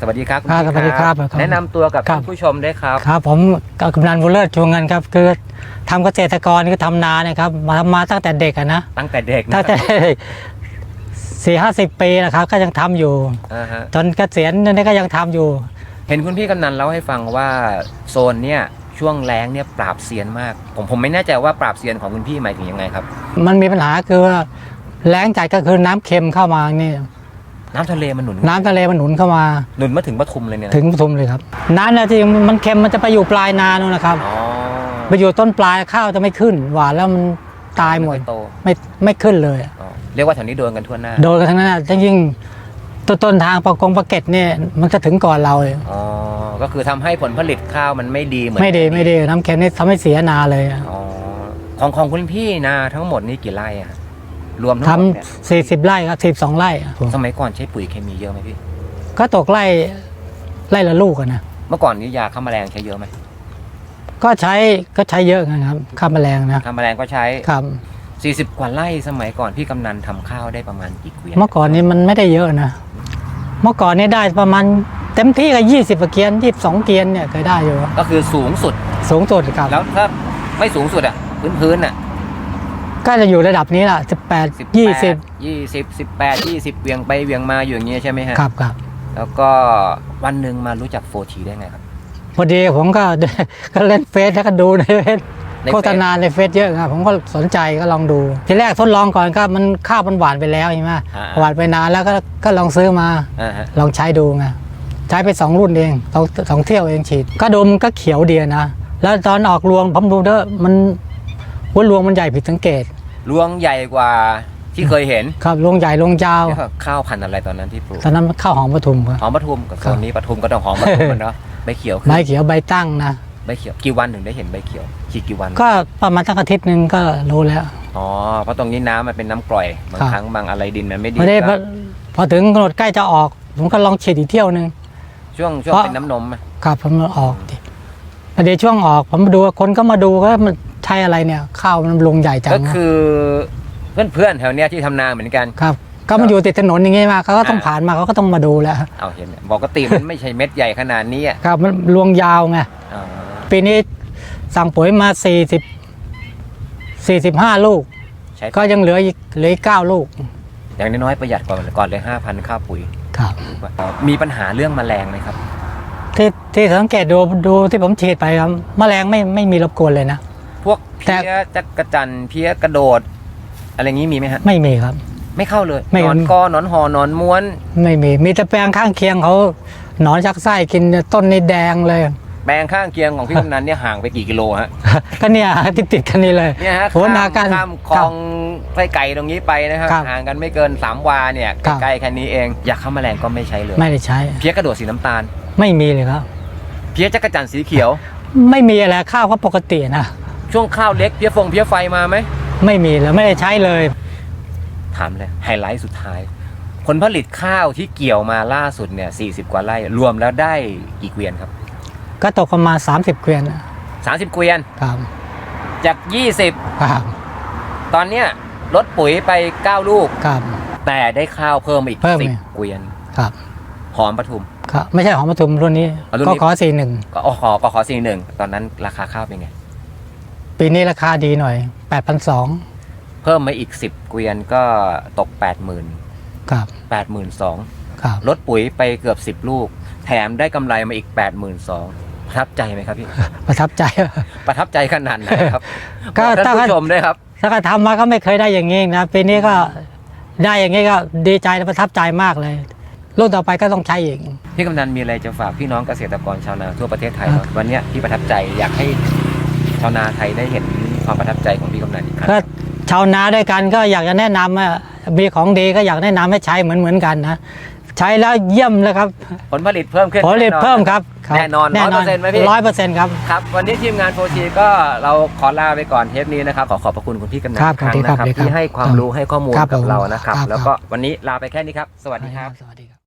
สวัสดีครับณครับพี่สวัสดีครับแนะนำตัวกับครับ ท่านผู้ชมด้วยครับ ครับผมกำนันบุญเลิศชูเงินครับ คือทำเกษตรกรคือทำนาเนี่ยครับมาทำมาตั้งแต่เด็กอะนะตั้งแต่เด็กนะตั้งแต่สี่ห้าสิบปีนะครับ ก็ยังทำอยู่ อ่าฮะจนเกษียณนี่ก็ยังทำอยู่ เห็นคุณพี่กำนันเล่าให้ฟังว่าโซนเนี่ยช่วงแล้งเนี่ยปราบเซียนมาก ผมผมไม่แน่ใจว่าปราบเซียนของคุณพี่หมายถึงยังไงครับมันมีปัญหาคือว่าแล้งจัดก็คือน้ำเค็มเข้ามานี่ น้ำทะเลมันหนุนน้ำทะเลมันหนุนเข้ามา หนุนมาถึงปทุมเลยเนี่ยนะถึงปทุมเลยครับน้ำเนี่ยที่มันเค็มมันจะไปอยู่ปลายนานู่นนะครับอ๋อไปอยู่ต้นปลายข้าวจะไม่ขึ้น หวานแล้วมันตายหมดไโตไม่ไม่ขึ้นเลยอ๋อเรียกว่าแถวนี้โดนกันทั่วหน้า โดนกันทั้งนั้นนะยิ่งต้นต้นทางปะกงปะเก็ตเนี่ยมันจะถึงก่อนเราเลยอ๋อก็คือทำให้ผลผลิตข้าวมันไม่ดีเหมือนไม่ดีไม่ดีน้ำเค็มนี่ทำให้เสียนาเลยอะอ๋อของของคุณพี่นาทั้งหมดนี่กี่ไร่อะฮะ รวมทั้งทหมดเนี่ยำสี่สิบไร่ครับสิบสองไร่อะสมัยก่อนใช้ปุ๋ยเคมีเยอะไหมพี่ ก็ตกไร่ไร่ละลูกอะนะเมื่อก่อนนี้ยาฆ่าแมลงใช้เยอะไหมก็ใช้ก็ใช้เยอะนะครับข้ามแมลงนะฆ่าแมลงก็ใช้ครับ40 กว่าไร่สมัยก่อนพี่กำนันทำข้าวได้ประมาณกี่เกวียนเมื่อก่อนนี้มันไม่ได้เยอะนะ เมื่อก่อนนี้ได้ประมาณเต็มที่ก็ยี่สิบเกียนยี่สิบสองเกียนเนี่ยเคยได้อยู่ก็คือสูงสุด สูงสุดครับแล้วถ้าไม่สูงสุดอะพื้นพื้นๆอะ ก็จะอยู่ระดับนี้แหละสิบแปดสิบยี่สิบยี่สิบสิบแปดยี่สิบเวียงไปเวียงมาอยู่อย่างเงี้ยใช่ไหมฮะครับครับแล้วก็วันหนึ่งมารู้จักโฟทีได้ไงครับพอดีผมก็ก็เล่นเฟซแล้วก็ดูในเฟซในเฟซโฆษณาในเฟซเยอะครับผมก็สนใจก็ลองดู ทีแรกทดลองก่อนก็มันข้าวมันหวานไปแล้วใช่ไหมอ่าหวานไปนานแล้วก็ก็ลองซื้อมาอ่าฮะลองใช้ดูไงใช้ไปสองรุ่นเองสองสองเที่ยวเองฉีด ก็ดูมันก็เขียวดีนะ แล้วตอนออกรวงผมดูเด้อมัน ว่ารวงมันใหญ่ผิดสังเกตรวงใหญ่กว่าที่เคยเห็นครับรวงใหญ่รวงยาวเรียกว่าข้าวพันธุ์อะไรตอนนั้นที่ปลูกตอนนั้นมันข้าวหอมปทุมครับหอมปทุมกับโซนนี้ปทุมก็ต้องหอมปทุมอะเนาะใบเขียวคือใบเขียวใบตั้งนะใบเขียวกี่วันถึงได้เห็นใบเขียวฉีดกี่วัน ก็ประมาณตั้งอาทิตย์หนึ่งก็รู้แล้วอ๋อเพราะตรงนี้น้ำมันเป็นน้ำกร่อยบางครับครั้งบางอะไรดินมันไม่ดีไม่ได้พก็อพอถึงกำหนดใกล้จะออก ผมก็ลองฉีดอีกเที่ยวหนึ่งช่วงช่วงเพราะเป็นน้ำนมอะครับผมออกดิเดี๋ยวช่วงออกผมมาดูคนก็มาดูก็มันใช่อะไรเนี่ยข้าวมันลงใหญ่จังก็คือเพื่อนเพื่อนๆแถวเนี้ยที่ทำนาเหมือนกัน ครับ ก็มาอยู่ติดถนนอย่างงี้มาเขาก็ต้องผ่านมาเขาก็ต้องมาดูแล้วเอาเห็นไหมปกติมันไม่ใช่เม็ดใหญ่ขนาดนี้อะครับมันรวงยาวไงอ๋อปีนี้สั่งปุ๋ยมา40 45 ลูก ใช้ก็ยังเหลืออีกเหลืออีก9ลูกอย่างน้อยๆประหยัดก่อนก่อนเลยห้าพันค่าปุ๋ย ครับ มีปัญหาเรื่องแมลงไหมครับ ที่ที่สังเกตดูดูที่ผมฉีดไปครับแมลงไม่ไม่มีรบกวนเลยนะ พวกแต่เพี้ยจักระจันทร์เพี้ยกระโดด อะไรงี้มีไหมฮะ ไม่มีครับ ไม่เข้าเลยไม่หนอนกอหนอนหอหนอนม้วน ไม่มี มีแต่แปลงข้างเคียงเขาหนอนชักไส้กินต้นนี่แดงเลย แปลงข้างเคียงของพี่กำนันเนี่ยห่างไปกี่กิโลฮะ ก็เนี่ยติดติดๆกันนี่เลยเนี่ยฮะโหนากันข้ามคลองไส้ไก่ตรงนี้ไปนะครับครับห่างกันไม่เกิน 3 วาเนี่ยครับ ใกล้ๆแค่นี้เองอยากเข้าแมลงก็ไม่ใช้เลย ไม่ได้ใช้ เพี้ยกระโดดสีน้ำตาล ไม่มีเลยครับ เพี้ยจักระจันทร์สีเขียว ไม่มีอะไรข้าวก็ปกตินะ ช่วงข้าวเล็กเพี้ยฟงเพี้ยไฟมาไหม ไม่มีเลยไม่ได้ใช้เลย ถามเลยไฮไลท์สุดท้าย ผลผลิตข้าวที่เกี่ยวมาล่าสุดเนี่ย40 กว่าไร่ รวมแล้วได้กี่เกวียนครับ ก็ตกประมาณ30 เกวียน30 เกวียนครับจากครับ20ตอนเนี้ยลดปุ๋ยไป 9 ลูกครับแต่ได้ข้าวเพิ่มอีกเพิ่มอีก10เกวียนครับหอมปทุมครับไม่ใช่หอมปทุมรุ่นนี้อ๋อรุ่นก็นี้ขอสี่หนึ่งก็อ๋อขอก็ขอสี่หนึ่งตอนนั้นราคาข้าวเป็นไง ปีนี้ราคาดีหน่อย 8 2 0เพิ่มมาอีก 10 เกวียนก็ตก 80,000 ครับ 82,000ครับลดปุ๋ยไปเกือบ 10 ลูก แถมได้กำไรมาอีก 82,000ประทับใจไหมครับพี่ ประทับใจ ประทับใจขนาดไหนครับก็บอกท่านถ้า ผู้ชมด้วยครับ ถ้าก็ทำมาก็ไม่เคยได้อย่างนี้นะปีนี้ก็ได้อย่างนี้ก็ดีใจและประทับใจมากเลย รุ่นต่อไปก็ต้องใช้อีก พี่กำนันมีอะไรจะฝากพี่น้องเกษตรกรชาวนาทั่วประเทศไทยครับวันเนี้ยพี่ประทับใจอยากให้ ชาวนาไทยได้เห็นความประทับใจของพี่กำนันอีกครั้งก็ชาวนาด้วยกันก็อยากจะแนะนำว่ามีของดีก็อยากแนะนำให้ใช้เหมือนเหมือนๆกันนะใช้แล้วเยี่ยมเลยครับ ผลผลิตเพิ่มขึ้นผลผลิตแน่นอนเพิ่มครับครับแน่นอน100%ไหมพี่ร้อยเปอร์เซ็นต์ครับ ครับวันนี้ทีมงานโฟชีก็เราขอลาไปก่อนเทปนี้นะครับ ขอขอบพระคุณคุณพี่กำนันครับอีกครั้งสวัสดีนะครับสวัสดีครับ ที่ให้ความรู้ให้ข้อมูลครับกับผมเรานะครับครับ แล้วก็วันนี้ลาไปแค่นี้ครับ สวัสดีครับสวัสดีครับ